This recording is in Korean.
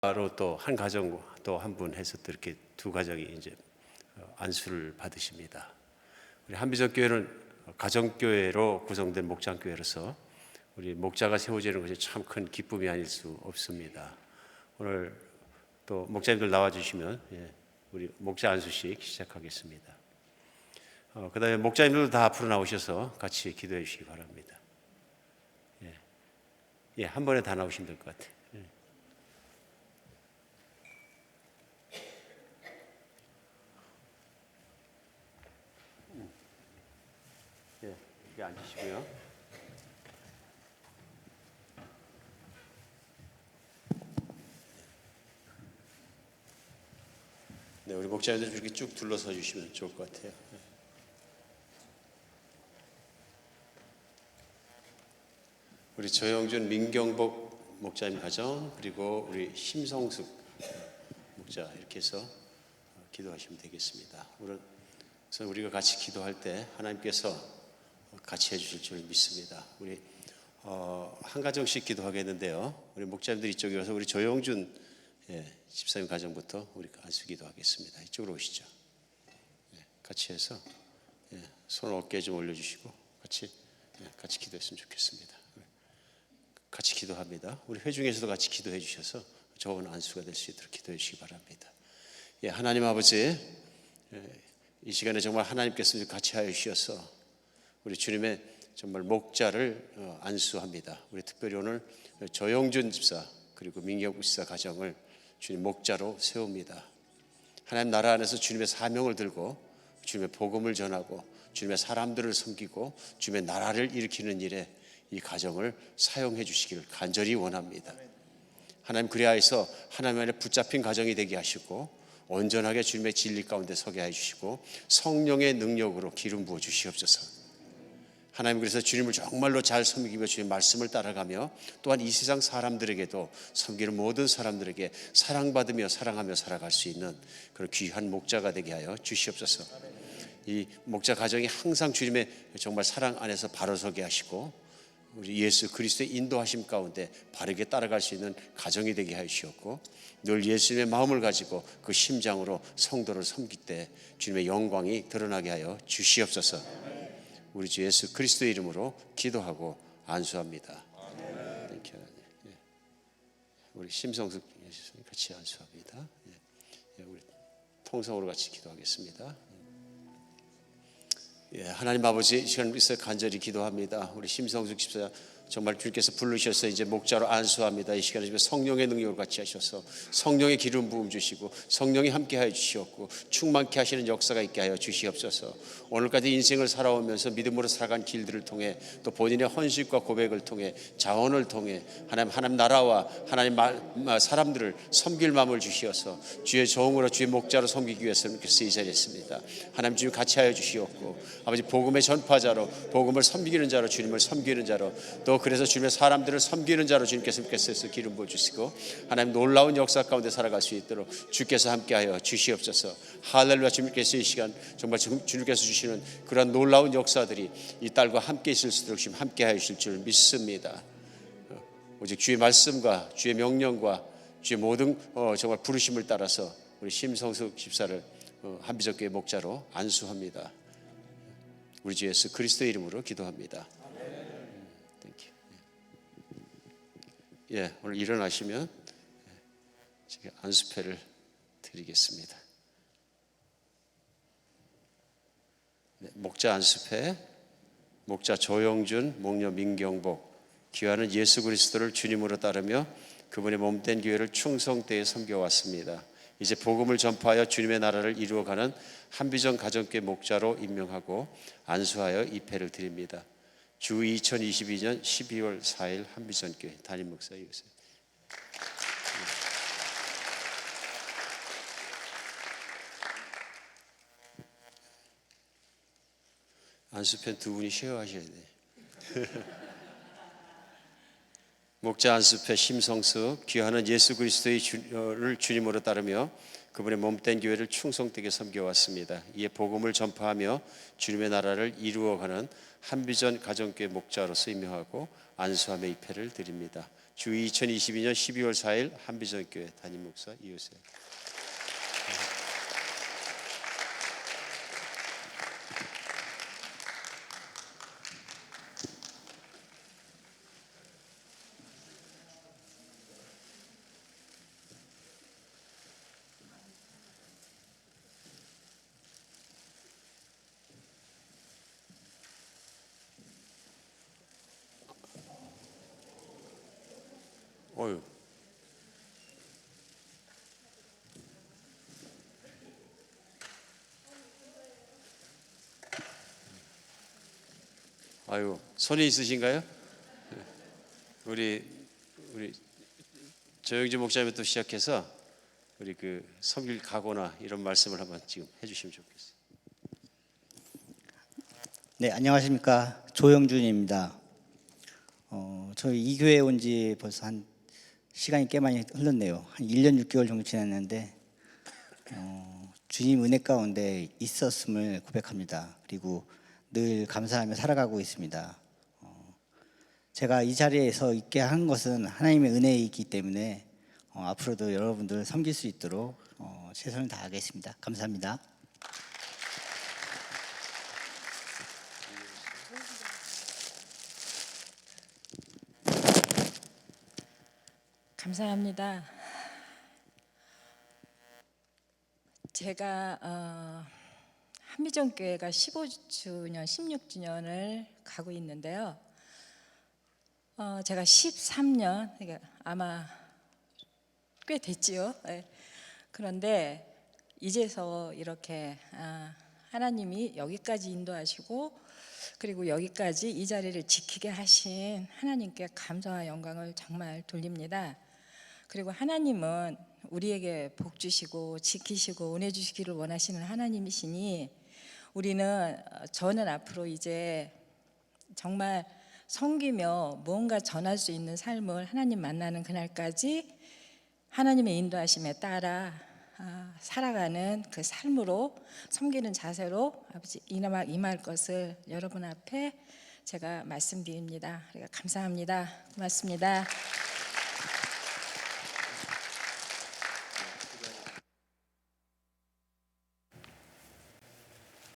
바로 또 한 가정 또 한 분 해서 또 이렇게 두 가정이 이제 어, 안수를 받으십니다. 우리 한비전 교회는 가정교회로 구성된 목장교회로서 우리 목자가 세워지는 것이 참 큰 기쁨이 아닐 수 없습니다. 오늘 또 목자님들 나와주시면 예, 우리 목자 안수식 시작하겠습니다. 어, 그 다음에 목자님들도 다 앞으로 나오셔서 같이 기도해 주시기 바랍니다. 예, 예, 한 번에 다 나오시면 될 것 같아요. 여기 앉으시고요. 네, 우리 목자님들 이렇게 쭉 둘러서 주시면 좋을 것 같아요. 우리 조영준 민경복 목자님 가정 그리고 우리 심성숙 목자 이렇게 해서 기도하시면 되겠습니다. 우선 우리가 같이 기도할 때 하나님께서 같이 해주실 줄 믿습니다. 우리 어, 한 가정씩 기도하겠는데요. 우리 목자님들 이쪽에 와서 우리 조영준 예, 집사님 가정부터 우리 안수 기도하겠습니다. 이쪽으로 오시죠. 예, 같이 해서 예, 손 어깨에 좀 올려주시고 같이 예, 같이 기도했으면 좋겠습니다. 같이 기도합니다. 우리 회중에서도 같이 기도해 주셔서 좋은 안수가 될 수 있도록 기도해 주시기 바랍니다. 예, 하나님 아버지, 예, 이 시간에 정말 하나님께서 같이 하여 주셔서 우리 주님의 정말 목자를 어, 안수합니다. 우리 특별히 오늘 조영준 집사 그리고 민경 집사 가정을 주님 목자로 세웁니다. 하나님 나라 안에서 주님의 사명을 들고 주님의 복음을 전하고 주님의 사람들을 섬기고 주님의 나라를 일으키는 일에 이 가정을 사용해 주시기를 간절히 원합니다. 하나님 그리하여서 하나님 안에 붙잡힌 가정이 되게 하시고 온전하게 주님의 진리 가운데 서게 해 주시고 성령의 능력으로 기름 부어 주시옵소서. 하나님 그래서 주님을 정말로 잘 섬기며 주님 말씀을 따라가며 또한 이 세상 사람들에게도 섬기는 모든 사람들에게 사랑받으며 사랑하며 살아갈 수 있는 그런 귀한 목자가 되게 하여 주시옵소서. 이 목자 가정이 항상 주님의 정말 사랑 안에서 바로 서게 하시고 우리 예수 그리스도의 인도하심 가운데 바르게 따라갈 수 있는 가정이 되게 하시옵고 늘 예수님의 마음을 가지고 그 심장으로 성도를 섬길 때 주님의 영광이 드러나게 하여 주시옵소서. 우리 주 예수 그리스도의 이름으로 기도하고 안수합니다. 땡큐. 예. 우리 심성숙 예수님 같이 안수합니다. 예. 예, 우리 통성으로 같이 기도하겠습니다. 예, 하나님 아버지 시간 있어 간절히 기도합니다. 우리 심성숙 집사 정말 주께서 부르셔서 이제 목자로 안수합니다. 이 시간에 성령의 능력을 같이 하셔서 성령의 기름 부음 주시고 성령이 함께 하여 주시옵고 충만케 하시는 역사가 있게 하여 주시옵소서. 오늘까지 인생을 살아오면서 믿음으로 살아간 길들을 통해 또 본인의 헌신과 고백을 통해 자원을 통해 하나님 하나님 나라와 하나님 사람들을 섬길 마음을 주시어서 주의 종으로 주의 목자로 섬기기 위해서 있습니다. 하나님 주님 같이 하여 주시옵고 아버지 복음의 전파자로 복음을 섬기는 자로 주님을 섬기는 자로 또 그래서 주님의 사람들을 섬기는 자로 주님께서 께서 기름 부어 주시고 하나님 놀라운 역사 가운데 살아갈 수 있도록 주께서 함께하여 주시옵소서. 할렐루야 주님께서 이 시간 정말 주님께서 주시는 그런 놀라운 역사들이 이 딸과 함께 있을 수 있도록 주님 함께하여 주실 줄 믿습니다. 오직 주의 말씀과 주의 명령과 주의 모든 어, 정말 부르심을 따라서 우리 심성숙 집사를 어, 한비적교회 목자로 안수합니다. 우리 주 예수 그리스도의 이름으로 기도합니다. 예, 오늘 일어나시면 제가 안수패를 드리겠습니다. 네, 목자 안수패, 목자 조영준, 목녀 민경복, 귀하는 예수 그리스도를 주님으로 따르며 그분의 몸된 교회를 충성되에 섬겨왔습니다. 이제 복음을 전파하여 주님의 나라를 이루어가는 한비전 가정교회 목자로 임명하고 안수하여 입회를 드립니다. 주 2022년 12월 4일 한비전교회 담임 목사이었어요. 안수편 두 분이 쉐어하셔야 돼. 목자 안수패 심성수 귀하는 예수 그리스도의 주를 주님으로 따르며 그분의 몸된 교회를 충성되게 섬겨왔습니다. 이에 복음을 전파하며 주님의 나라를 이루어가는 한비전 가정교회 목자로서 임명하고 안수함의 입회를 드립니다. 주 2022년 12월 4일 한비전교회 담임 목사 이효세. 어유. 아유, 손이 있으신가요? 우리 우리 조영진 목사님부터 시작해서 우리 그 섬길 각오나 이런 말씀을 한번 지금 해주시면 좋겠어요. 네, 안녕하십니까. 조영준입니다. 어, 저희 이 교회에 온지 벌써 한 시간이 꽤 많이 흘렀네요. 한 1년 6개월 정도 지났는데 어, 주님 은혜 가운데 있었음을 고백합니다. 그리고 늘 감사하며 살아가고 있습니다. 어, 제가 이 자리에서 있게 한 것은 하나님의 은혜이기 때문에 어, 앞으로도 여러분들 섬길 수 있도록 어, 최선을 다하겠습니다. 감사합니다. 감사합니다. 제가 어, 한미정 교회가 15주년, 16주년을 가고 있는데요. 어, 제가 13년, 그러니까 아마 꽤 됐지요. 예. 그런데 이제서 이렇게 아, 하나님이 여기까지 인도하시고 그리고 여기까지 이 자리를 지키게 하신 하나님께 감사와 영광을 정말 돌립니다. 그리고 하나님은 우리에게 복 주시고 지키시고 은혜 주시기를 원하시는 하나님이시니 우리는 어, 저는 앞으로 이제 정말 섬기며 무언가 전할 수 있는 삶을 하나님 만나는 그날까지 하나님의 인도하심에 따라 아, 살아가는 그 삶으로 섬기는 자세로 아버지 임할, 임할 것을 여러분 앞에 제가 말씀드립니다. 감사합니다. 고맙습니다.